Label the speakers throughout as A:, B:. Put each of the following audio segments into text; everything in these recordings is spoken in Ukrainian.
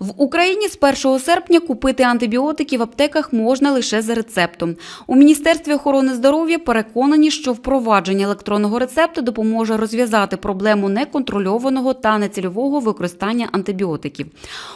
A: В Україні з 1 серпня купити антибіотики в аптеках можна лише за рецептом. У Міністерстві охорони здоров'я переконані, що впровадження електронного рецепту допоможе розв'язати проблему неконтрольованого та нецільового використання антибіотиків.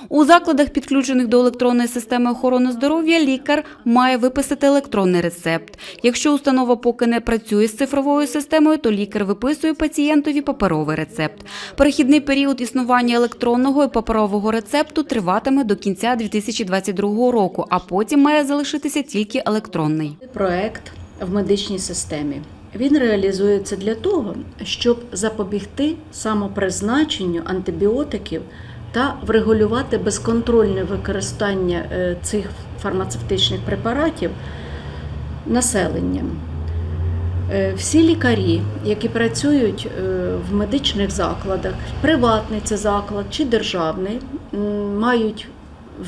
A: У закладах, підключених до електронної системи охорони здоров'я, лікар має виписати електронний рецепт. Якщо установа поки не працює з цифровою системою, то лікар виписує пацієнтові паперовий рецепт. Перехідний період існування електронного і паперового рецепту триватиме до кінця 2022 року, а потім має залишитися тільки електронний.
B: проект в медичній системі. Він реалізується для того, щоб запобігти самопризначенню антибіотиків та врегулювати безконтрольне використання е, цих фармацевтичних препаратів населенням. Е, Всі лікарі, які працюють е, в медичних закладах, приватний це заклад чи державний, мають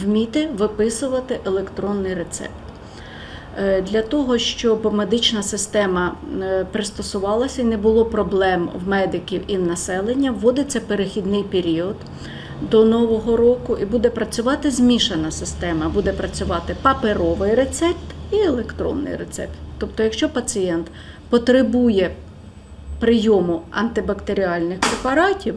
B: вміти виписувати електронний рецепт. Е, Для того, щоб медична система пристосувалася і не було проблем в медиків і в населення, вводиться перехідний період до нового року і буде працювати змішана система. Буде працювати паперовий рецепт і електронний рецепт. Тобто, якщо пацієнт потребує прийому антибактеріальних препаратів,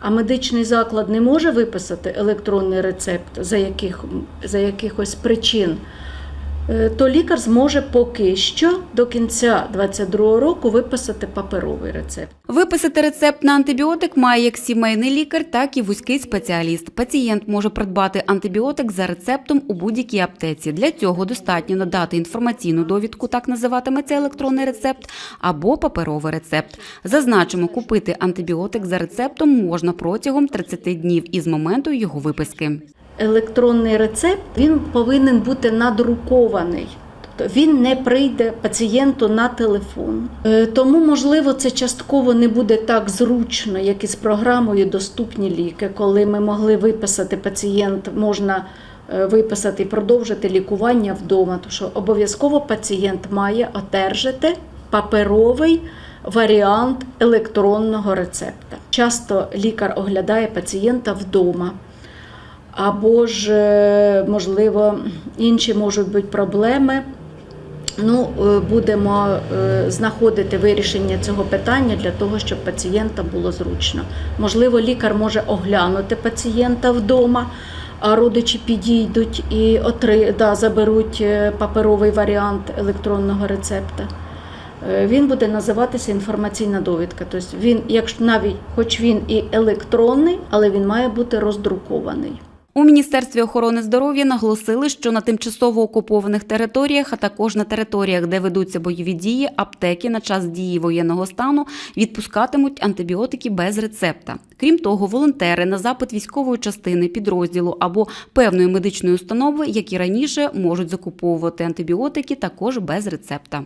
B: а медичний заклад не може виписати електронний рецепт за, яких, за якихось причин, то лікар зможе поки що до кінця 2022 року виписати паперовий рецепт.
A: Виписати рецепт на антибіотик має як сімейний лікар, так і вузький спеціаліст. Пацієнт може придбати антибіотик за рецептом у будь-якій аптеці. Для цього достатньо надати інформаційну довідку, так називатиметься електронний рецепт, або паперовий рецепт. Зазначимо, купити антибіотик за рецептом можна протягом 30 днів із моменту його виписки.
B: Електронний рецепт він повинен бути надрукований. Тобто він не прийде пацієнту на телефон. Е, Тому, можливо, це частково не буде так зручно, як із програмою Доступні ліки, коли ми могли виписати пацієнт, можна е, виписати і продовжити лікування вдома. Тому що обов'язково пацієнт має одержати паперовий варіант електронного рецепта. Часто лікар оглядає пацієнта вдома або ж, е, можливо, інші можуть бути проблеми. Ну, е, будемо е, знаходити вирішення цього питання для того, щоб пацієнта було зручно. Можливо, лікар може оглянути пацієнта вдома, а родичі підійдуть і отри, да, заберуть паперовий варіант електронного рецепта. Він буде називатися інформаційна довідка. Тобто він, якщо навіть хоч він і електронний, але він має бути роздрукований.
A: У Міністерстві охорони здоров'я наголосили, що на тимчасово окупованих територіях, а також на територіях, де ведуться бойові дії, аптеки на час дії воєнного стану відпускатимуть антибіотики без рецепта. Крім того, волонтери на запит військової частини, підрозділу або певної медичної установи, як і раніше, можуть закуповувати антибіотики також без рецепта.